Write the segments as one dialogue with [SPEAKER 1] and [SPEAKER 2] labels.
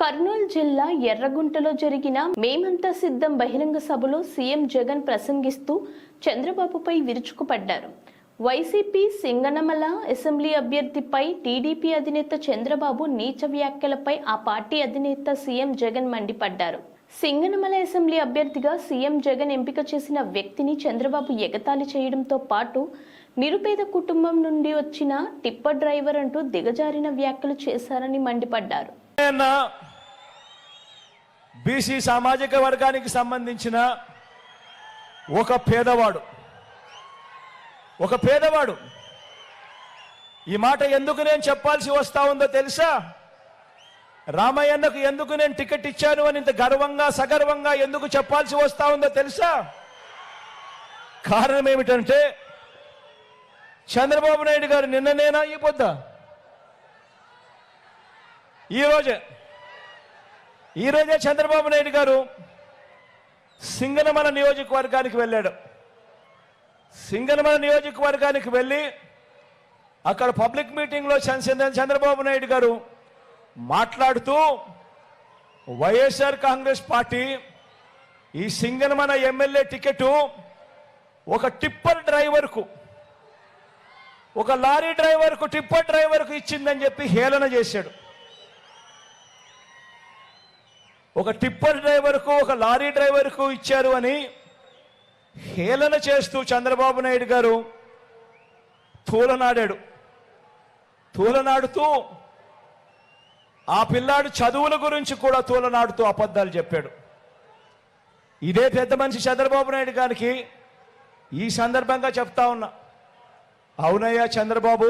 [SPEAKER 1] కర్నూలు జిల్లా ఎర్రగుంటలో జరిగిన మేమంతా సిద్ధం బహిరంగ సభలో సీఎం జగన్ ప్రసంగిస్తూ చంద్రబాబుపై విరుచుకుపడ్డారు. వైసీపీ సింగనమల అసెంబ్లీ అభ్యర్థిపై టీడీపీ అధినేత చంద్రబాబు నీచ వ్యాఖ్యలపై ఆ పార్టీ అధినేత సీఎం జగన్ మండిపడ్డారు. సింగనమల అసెంబ్లీ అభ్యర్థిగా సీఎం జగన్ ఎంపిక చేసిన వ్యక్తిని చంద్రబాబు ఎగతాళి చేయడంతో పాటు నిరుపేద కుటుంబం నుండి వచ్చిన టిప్పర్ డ్రైవర్ అంటూ దిగజారిన వ్యాఖ్యలు చేశారని మండిపడ్డారు.
[SPEAKER 2] బీసీ సామాజిక వర్గానికి సంబంధించిన ఒక పేదవాడు ఒక పేదవాడు. ఈ మాట ఎందుకు నేను చెప్పాల్సి వస్తా ఉందో తెలుసా? రామయ్యన్నకు ఎందుకు నేను టికెట్ ఇచ్చాను అని ఇంత గర్వంగా సగర్వంగా ఎందుకు చెప్పాల్సి వస్తా ఉందో తెలుసా? కారణం ఏమిటంటే చంద్రబాబు నాయుడు గారు నిన్ననేనా ఈ పొద్దా? ఈరోజే ఈరోజే చంద్రబాబు నాయుడు గారు సింగనమల నియోజకవర్గానికి వెళ్ళాడు. సింగనమల నియోజకవర్గానికి వెళ్ళి అక్కడ పబ్లిక్ మీటింగ్లో చంద్ర- చంద్రబాబు నాయుడు గారు మాట్లాడుతూ వైఎస్ఆర్ కాంగ్రెస్ పార్టీ ఈ సింగనమన ఎమ్మెల్యే టికెట్ ఒక టిప్పర్ డ్రైవర్కు ఒక లారీ డ్రైవర్కు టిప్పర్ డ్రైవర్కు ఇచ్చిందని చెప్పి హేళన చేశాడు. ఒక టిప్పర్ డ్రైవర్కు ఒక లారీ డ్రైవర్కు ఇచ్చారు అని హేళన చేస్తూ చంద్రబాబు నాయుడు గారు తూలనాడాడు. తూలనాడుతూ ఆ పిల్లాడు చదువుల గురించి కూడా తూలనాడుతూ అబద్ధాలు చెప్పాడు. ఇదే పెద్ద మనిషి చంద్రబాబు నాయుడు గారికి ఈ సందర్భంగా చెప్తా ఉన్నా. అవునయ్యా చంద్రబాబు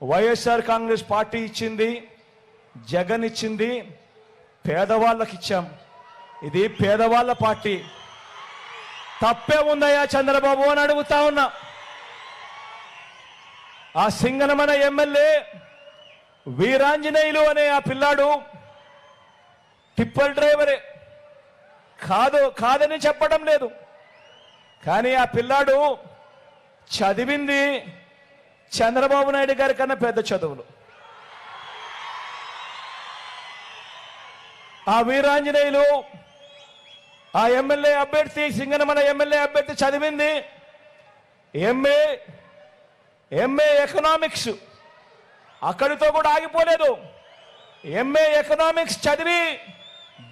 [SPEAKER 2] వైఎస్ఆర్ కాంగ్రెస్ పార్టీ ఇచ్చింది జగన్ ఇచ్చింది పేదవాళ్ళకి ఇచ్చాం ఇది పేదవాళ్ళ పార్టీ. తప్పే ఉందయ్యా చంద్రబాబు అని అడుగుతా ఉన్నా. ఆ సింగనమన ఎమ్మెల్యే వీరాంజనేయులు అనే ఆ పిల్లాడు టిప్పర్ డ్రైవరే. కాదు కాదని చెప్పడం లేదు. కానీ ఆ పిల్లాడు చదివింది చంద్రబాబు నాయుడు గారి కన్నా పెద్ద చదువులు. ఆ వీరాంజనేయులు ఆ ఎమ్మెల్యే అభ్యర్థి సింగనమల ఎమ్మెల్యే అభ్యర్థి చదివింది. ఎంఏ ఎంఏ ఎకనామిక్స్ అక్కడితో కూడా ఆగిపోలేదు. ఎంఏ ఎకనామిక్స్ చదివి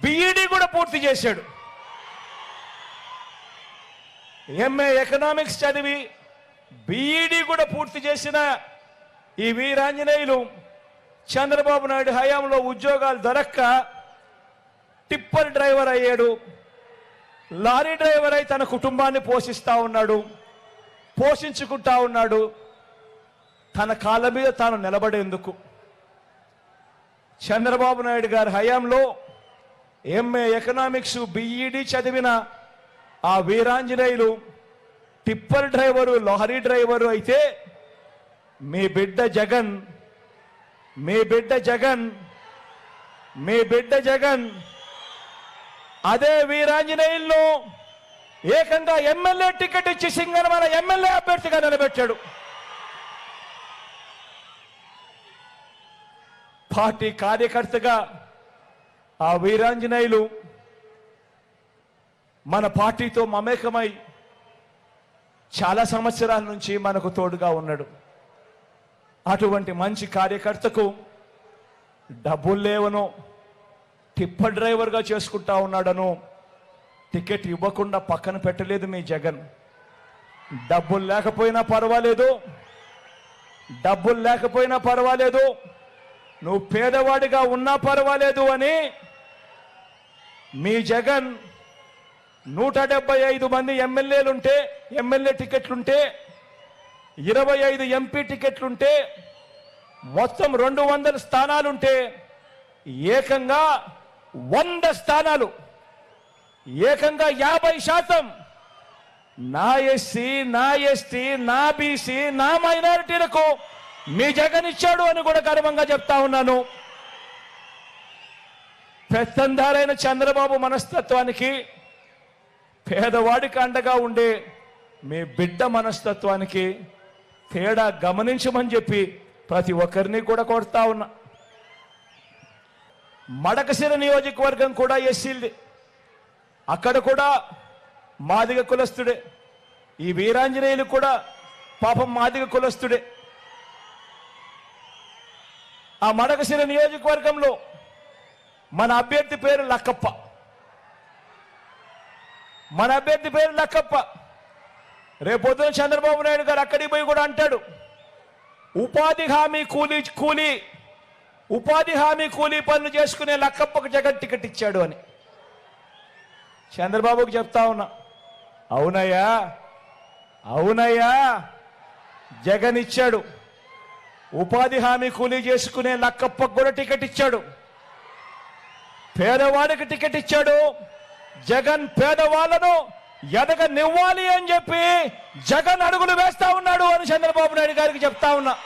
[SPEAKER 2] బిఈడి కూడా పూర్తి చేశాడు. ఎంఏ ఎకనామిక్స్ చదివి బిఈడి కూడా పూర్తి చేసిన ఈ వీరాంజనేయులు చంద్రబాబు నాయుడు హయాంలో ఉద్యోగాలు దొరక్క టిప్పర్ డ్రైవర్ అయ్యాడు. లారీ డ్రైవర్ అయి తన కుటుంబాన్ని పోషిస్తూ ఉన్నాడు. పోషించుకుంటా ఉన్నాడు. తన కాళ్ళ మీద తాను నిలబడేందుకు. చంద్రబాబు నాయుడు గారి హయాంలో ఎంఏ ఎకనామిక్స్ బిఈడి చదివిన ఆ Veeranjaneyulu tipper driver lorry driver అయితే మీ బిడ్డ జగన్ మీ బిడ్డ జగన్ మీ బిడ్డ జగన్ అదే వీరాంజనేయుల్లో ఏకంగా ఎమ్మెల్యే టికెట్ ఇచ్చి సింగనమల ఎమ్మెల్యే అభ్యర్థిగా నిలబెట్టాడు. పార్టీ కార్యకర్తగా ఆ వీరాంజనేయులు మన పార్టీతో మమేకమై చాలా సంవత్సరాల నుంచి మనకు తోడుగా ఉన్నాడు. అటువంటి మంచి కార్యకర్తకు డబ్బులు లేవనో. టిప్పర్ డ్రైవర్గా చేసుకుంటా ఉన్నాడను. టికెట్ ఇవ్వకుండా పక్కన పెట్టలేదు మీ జగన్. డబ్బులు లేకపోయినా పర్వాలేదు. డబ్బులు లేకపోయినా పర్వాలేదు. నువ్వు పేదవాడిగా ఉన్నా పర్వాలేదు అని మీ జగన్ నూట డెబ్బై ఐదు మంది ఎమ్మెల్యేలుంటే ఎమ్మెల్యే టికెట్లుంటే ఇరవై ఐదు ఎంపీ టికెట్లుంటే మొత్తం రెండు వందల స్థానాలుంటే ఏకంగా వంద స్థానాలు. ఏకంగా యాభై శాతం. నా ఎస్సీ నా ఎస్టీ నా బీసీ నా మైనారిటీలకు మీ జగన్ ఇచ్చాడు అని కూడా గర్వంగా చెప్తా ఉన్నాను. పెత్తందారైన చంద్రబాబు మనస్తత్వానికి పేదవాడికి అండగా ఉండే మీ బిడ్డ మనస్తత్వానికి తేడా గమనించమని చెప్పి ప్రతి ఒక్కరిని కూడా కొడతా ఉన్నా. మడకశిర నియోజకవర్గం కూడా ఎస్సీలది. అక్కడ కూడా మాదిగ కులస్తుడే. ఈ వీరాంజనేయులు కూడా పాపం మాదిగ కులస్తుడే. ఆ మడకశిర నియోజకవర్గంలో మన అభ్యర్థి పేరు లక్కప్ప. మన అభ్యర్థి పేరు లక్కప్ప. రేపొద్దున చంద్రబాబు నాయుడు గారు అక్కడికి పోయి కూడా అంటాడు. ఉపాధి హామీ కూలీ కూలీ ఉపాధి హామీ కూలీ పనులు చేసుకునే లక్కప్పకు జగన్ టికెట్ ఇచ్చాడు అని. చంద్రబాబుకి చెప్తా ఉన్నా. అవునయ్యా అవునయ్యా జగన్ ఇచ్చాడు. ఉపాధి హామీ కూలీ చేసుకునే లక్కప్పకు కూడా టికెట్ ఇచ్చాడు. పేదవాడికి టికెట్ ఇచ్చాడు. జగన్ పేదవాళ్ళను ఎదగనివ్వాలి అని చెప్పి జగన్ అడుగులు వేస్తా ఉన్నాడు అని చంద్రబాబు నాయుడు గారికి చెప్తా ఉన్నా.